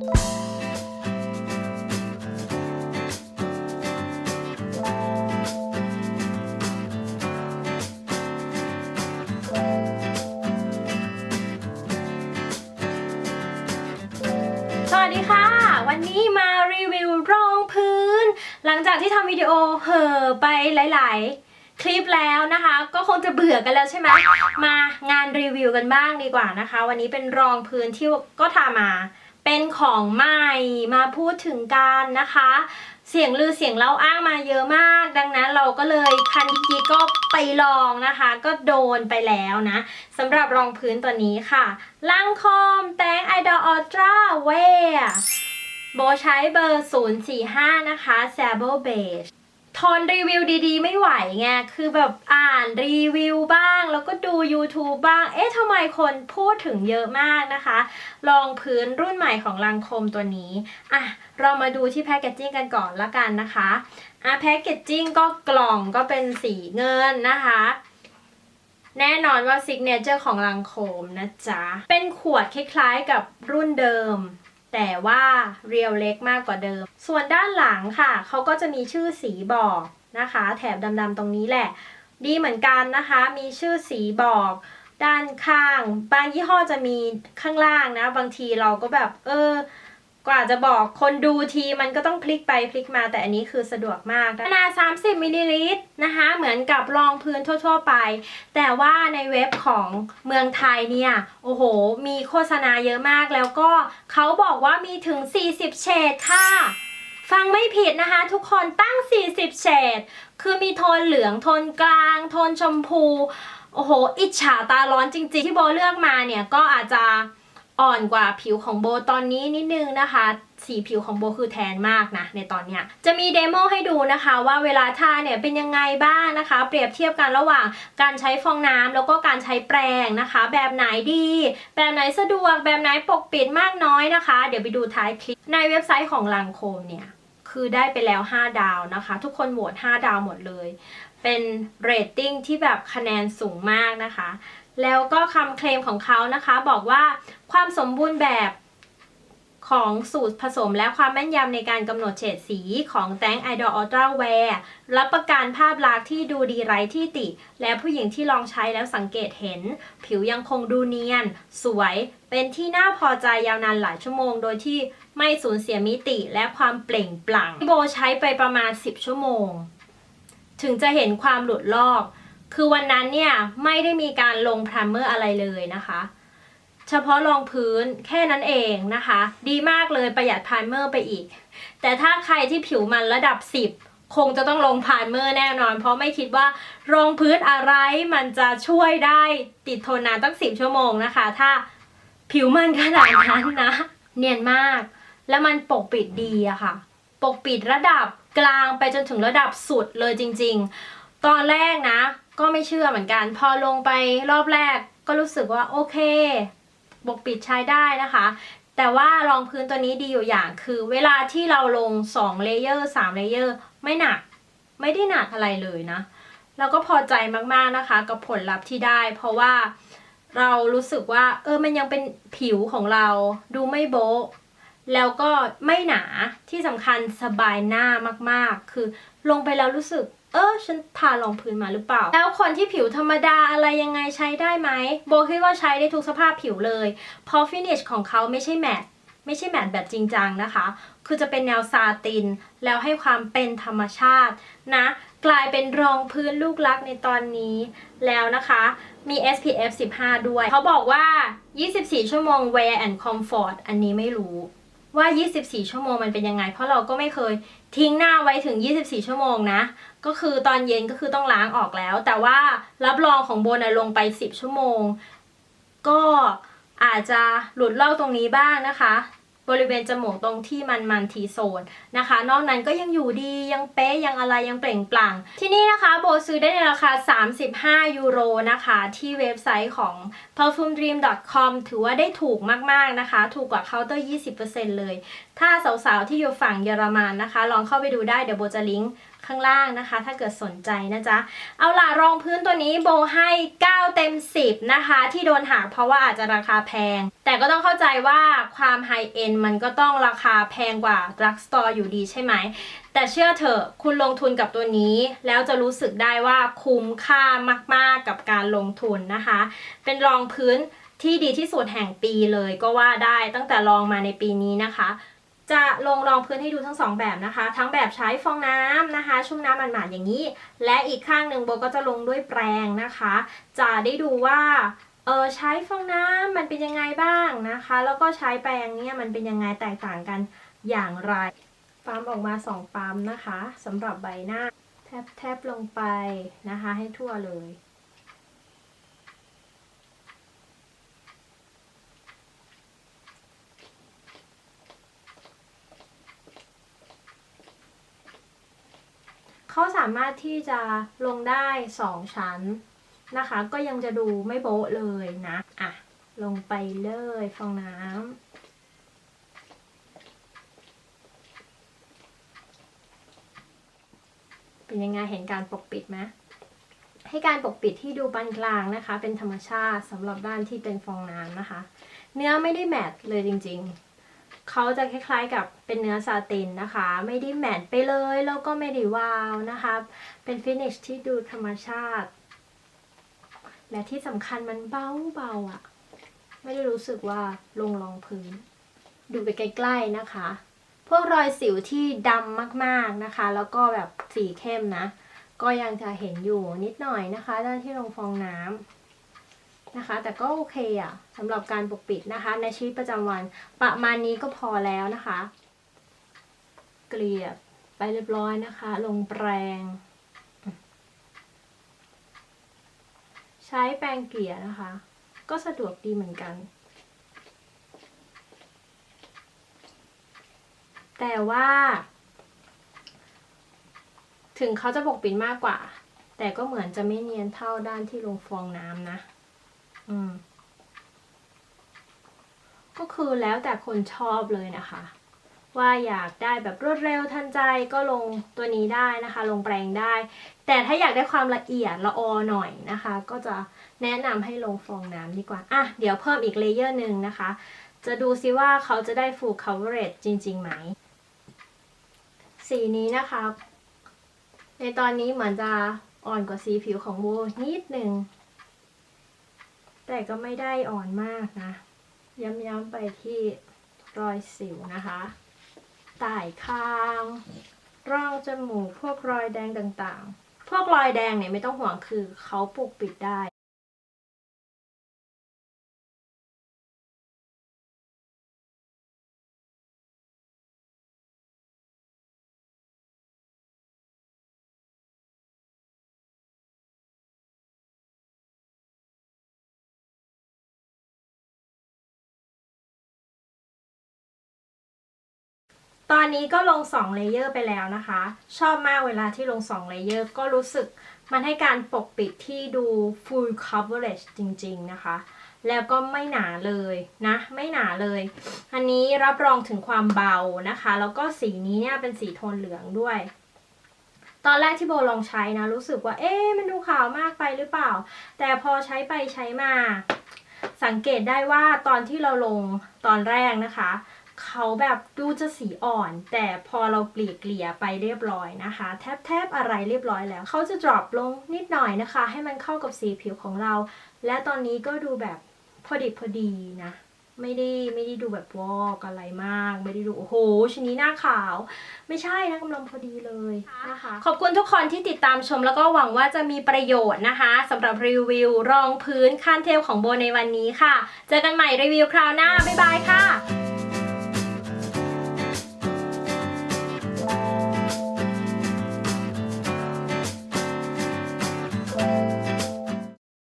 สวัสดีค่ะ วันนี้มารีวิวรองพื้น หลังจากที่ทำวิดีโอเห่อไปหลาย ๆคลิปแล้วนะคะ ก็คงจะเบื่อกันแล้วใช่ไหมมางานรีวิวกันบ้างดีกว่านะคะ วันนี้เป็นรองพื้นที่ก็ทามา เป็นของใหม่มาพูดถึงกันนะคะ เสียงลือเสียงเล่าอ้างมาเยอะมาก ดังนั้นเราก็เลยคันกีก็ไปลองนะคะ ก็โดนไปแล้วนะสำหรับรองพื้นตัวนี้ค่ะลังคอมแตงไอดอลอัลตราเวโบใช้เบอร์ 045 นะคะ Sable Beige ทนรีวิวดีๆ ไม่ไหวไง คือแบบอ่านรีวิวบ้าง แล้วก็ดู YouTube บ้าง เอ๊ะทำไมคนพูดถึงเยอะมากนะคะ ลองพื้นรุ่นใหม่ของลังคมตัวนี้ อะ เรามาดูที่แพคเกจจิ้งกันก่อนละกันนะคะ อะแพคเกจจิ้งก็กล่องก็เป็นสีเงินนะคะแน่นอนว่าซิกเนเจอร์ของลังโคมนะจ๊ะ เป็นขวดคล้ายๆกับรุ่นเดิม แต่ว่าเรียวเล็กมากกว่าเดิม ส่วนด้านหลังค่ะ เขาก็จะมีชื่อสีบอกนะคะ แถบดำๆตรงนี้แหละ ดีเหมือนกันนะคะ มีชื่อสีบอก ด้านข้าง บางยี่ห้อจะมีข้างล่างนะ บางทีเราก็แบบ เออ กว่าจะบอกคนดูทีมันก็ต้องพลิกไปพลิกมาแต่อันนี้คือสะดวกมากขนาด 30มิลลิลิตรนะคะ เหมือนกับรองพื้นทั่ว ๆ ไป แต่ว่าในเว็บของเมืองไทยเนี่ย โอ้โห มีโฆษณาเยอะมากแล้วก็เขาบอกว่ามีถึง 40 เฉดค่ะ ฟังไม่ผิดนะคะ ทุกคนตั้ง 40 เฉดคือมีโทนเหลือง โทนกลาง โทนชมพู โอ้โห อิจฉาตาร้อนจริง ๆ ที่โบเลือกมาเนี่ยก็อาจจะ อ่อนกว่าผิวของโบตอนนี้นิดนึงนะคะ สีผิวของโบคือแทนมากนะ ในตอนเนี้ยจะมีเดโมให้ดูนะคะว่าเวลาทาเนี่ยเป็นยังไงบ้างนะคะ เปรียบเทียบกันระหว่างการใช้ฟองน้ำแล้วก็การใช้แปรงนะคะ แบบไหนดี แบบไหนสะดวกแบบไหนปกปิดมากน้อยนะคะ เดี๋ยวไปดูท้ายคลิปในเว็บไซต์ของลังโคมเนี่ย คือได้ไปแล้ว 5 ดาวนะคะ ทุกคนโหวต5ดาวหมดเลย เป็นเรตติ้งที่แบบคะแนนสูงมากนะคะ แล้วก็คำเคลมของเขานะคะ บอกว่าความสมบูรณ์แบบ ของสูตรผสมและความแม่นยำในการกำหนดเฉดสีของ Thank Idol Ultra Wear รับประกันภาพลักษณ์ที่ดูดีไร้ที่ติ และผู้หญิงที่ลองใช้แล้วสังเกตเห็น ผิวยังคงดูเนียน สวย เป็นที่น่าพอใจยาวนานหลายชั่วโมง โดยที่ไม่สูญเสียมิติและความเปล่งปลั่งโบใช้ไปประมาณ 10 ชั่วโมง ถึงจะเห็นความหลุดลอก คือวันนั้นเนี่ยไม่ได้มีการลงพรามเมอร์อะไรเลยนะคะ เฉพาะรองพื้นแค่นั้นเองนะคะ ดีมากเลยประหยัดพามเมอร์ไปอีก แต่ถ้าใครที่ผิวมันระดับ 10 คงจะต้องลงพามเมอร์แน่นอน เพราะไม่คิดว่ารองพื้นอะไรมันจะช่วยได้ติดทนนานตั้ง 10 ชั่วโมงนะคะ ถ้าผิวมันขนาดนั้นนะ เนียนมาก แล้วมันปกปิดดีอะค่ะ ปกปิดระดับกลางไปจนถึงระดับสุดเลยจริง ๆ ตอนแรกนะ ก็ไม่เชื่อเหมือนกัน พอลงไปรอบแรกก็รู้สึกว่าโอเค ปกปิดใช้ได้นะคะ แต่ว่ารองพื้นตัวนี้ดีอยู่อย่างคือเวลาที่เราลง2เลเยอร์3เลเยอร์ไม่หนัก ไม่ได้หนักอะไรเลยนะเราก็พอใจมากๆนะคะ กับผลลัพธ์ที่ได้ เพราะว่าเรารู้สึกว่า เออมันยังเป็นผิวของเราดูไม่โบ๊ะ แล้วก็ไม่หนาที่สำคัญสบายหน้ามากๆ คือลงไปแล้วรู้สึก เออฉันทารองพื้นมาหรือเปล่า แล้วคนที่ผิวธรรมดาอะไรยังไงใช้ได้ไหมโบคิดว่าใช้ได้ทุกสภาพผิวเลย เพราะฟินิชของเขาไม่ใช่แมตต์ไม่ใช่แมตต์แบบจริงจังนะคะ คือจะเป็นแนวซาติน แล้วให้ความเป็นธรรมชาตินะ กลายเป็นรองพื้นลูกรักในตอนนี้แล้วนะคะ มี SPF 15 ด้วย เขาบอกว่า 24 ชั่วโมง wear and comfort อันนี้ไม่รู้ ว่า 24 ชั่วโมงมันเป็นยังไง เพราะเราก็ไม่เคยทิ้งหน้าไว้ถึง 24 ชั่วโมงนะ ก็คือตอนเย็นก็คือต้องล้างออกแล้ว แต่ว่ารับรองของโบนะลงไป 10 ชั่วโมง ก็อาจจะหลุดลอกตรงนี้บ้างนะคะ บริเวณจมูกตรงที่มันมันทีโซนนะคะ นอกนั้นก็ยังอยู่ดียังเป๊ะยังอะไรยังเปล่งปลั่ง ที่นี่นะคะโบซื้อได้ในราคา 35 ยูโรนะคะ ที่เว็บไซต์ของ perfumedream.com ถือว่าได้ถูกมากๆนะคะ ถูกกว่าเคาน์เตอร์ 20%เลย ถ้าสาวๆที่อยู่ฝั่งเยอรมันนะคะ ลองเข้าไปดูได้เดี๋ยวโบจะลิงก์ ข้างล่างนะคะ ถ้าเกิดสนใจนะจ๊ะ เอาล่ะรองพื้นตัวนี้โบให้ 9 เต็ม 10 นะคะ ที่โดนหักเพราะว่าอาจจะราคาแพง แต่ก็ต้องเข้าใจว่าความไฮเอ็นมันก็ต้องราคาแพงกว่าดรักสตอร์อยู่ดีใช่ไหม แต่เชื่อเถอะคุณลงทุนกับตัวนี้ แล้วจะรู้สึกได้ว่าคุ้มค่ามากๆกับการลงทุนนะคะ เป็นรองพื้นที่ดีที่สุดแห่งปีเลยก็ว่าได้ตั้งแต่ลองมาในปีนี้นะคะ จะลงรองพื้นให้ดูทั้งสองแบบนะคะ ทั้งแบบใช้ฟองน้ำนะคะ ชุ่มน้ำมันหมาดๆอย่างนี้ และอีกข้างหนึ่งโบก็จะลงด้วยแปรงนะคะ จะได้ดูว่าเออใช้ฟองน้ำมันเป็นยังไงบ้างนะคะ แล้วก็ใช้แปรงเนี่ยมันเป็นยังไงแตกต่างกันอย่างไรปั๊มออกมาสองปั๊มนะคะสำหรับใบหน้าแทบแทบลงไปนะคะ ให้ทั่วเลย เขาสามารถที่จะลงได้สองชั้นนะคะ ก็ยังจะดูไม่โบ๊ะเลยนะ อะ ลงไปเลยฟองน้ำเป็นยังไงเห็นการปกปิดไหมให้การปกปิดที่ดูปานกลางนะคะ เป็นธรรมชาติสำหรับด้านที่เป็นฟองน้ำนะคะ เนื้อไม่ได้แมตต์เลยจริง ๆ เขาจะคล้ายๆกับเป็นเนื้อซาตินนะคะ ไม่ได้แมตต์ไปเลยแล้วก็ไม่ได้วาวนะคะ เป็นฟินิชที่ดูธรรมชาติ และที่สำคัญมันเบาๆอะ่ะ ไม่ได้รู้สึกว่าลงรองพื้น ดูไปใกล้ๆนะคะ พวกรอยสิวที่ดำมากๆนะคะ แล้วก็แบบสีเข้มนะ ก็ยังจะเห็นอยู่นิดหน่อยนะคะด้านที่ลงฟองน้ำ นะคะ แต่ก็โอเคอะสำหรับการปกปิดนะคะ ในชีวิตประจำวันประมาณนี้ก็พอแล้วนะคะ เกลี่ยไปเรียบร้อยนะคะ ลงแปรง ใช้แปรงเกลี่ยนะคะ ก็สะดวกดีเหมือนกัน แต่ว่า ถึงเขาจะปกปิดมากกว่า แต่ก็เหมือนจะไม่เนียนเท่าด้านที่ลงฟองน้ำนะ อืม ก็คือแล้วแต่คนชอบเลยนะคะ ว่าอยากได้แบบรวดเร็วทันใจก็ลงตัวนี้ได้นะคะ ลงแปรงได้ แต่ถ้าอยากได้ความละเอียดละออหน่อยนะคะ ก็จะแนะนำให้ลงฟองน้ำดีกว่า อะ เดี๋ยวเพิ่มอีกเลเยอร์หนึ่งนะคะ จะดูซิว่าเขาจะได้ full coverage จริง ๆ ไหม สีนี้นะคะ ในตอนนี้เหมือนจะอ่อนกว่าสีผิวของโบนิดหนึ่ง แต่ก็ไม่ได้อ่อนมากนะ ย้ำๆไปที่รอยสิวนะคะใต้คางร่องจมูกพวกรอยแดงต่างๆ พวกรอยแดงเนี่ยไม่ต้องห่วงคือเขาปกปิดได้ ตอนนี้ก็ลง2เลเยอร์ไปแล้วนะคะ ชอบมากเวลาที่ลง2เลเยอร์ก็รู้สึกมันให้การปกปิดที่ดู full coverage จริงๆนะคะ แล้วก็ไม่หนาเลยนะ ไม่หนาเลย อันนี้รับรองถึงความเบานะคะ แล้วก็สีนี้เนี่ยเป็นสีโทนเหลืองด้วย ตอนแรกที่โบลองใช้นะ รู้สึกว่าเอ๊ะมันดูขาวมากไปหรือเปล่า แต่พอใช้ไปใช้มา สังเกตได้ว่าตอนที่เราลงตอนแรกนะคะ เขาแบบดูจะสีอ่อน แต่พอเราเกลี่ยเกลี่ยไปเรียบร้อยนะคะ แทบแทบอะไรเรียบร้อยแล้ว เขาจะ drop ลงนิดหน่อยนะคะ ให้มันเข้ากับสีผิวของเรา และตอนนี้ก็ดูแบบพอดิบพอดีนะ ไม่ได้ไม่ได้ดูแบบวอกอะไรมาก ไม่ได้ดูโอ้โหชนนี้หน้าขาว ไม่ใช่นะกำลังพอดีเลยนะคะ ขอบคุณทุกคนที่ติดตามชมแล้วก็หวังว่าจะมีประโยชน์นะคะสำหรับรีวิวรองพื้นคานเทลของโบในวันนี้ค่ะ เจอกันใหม่รีวิวคราวหน้าบ๊ายบายค่ะ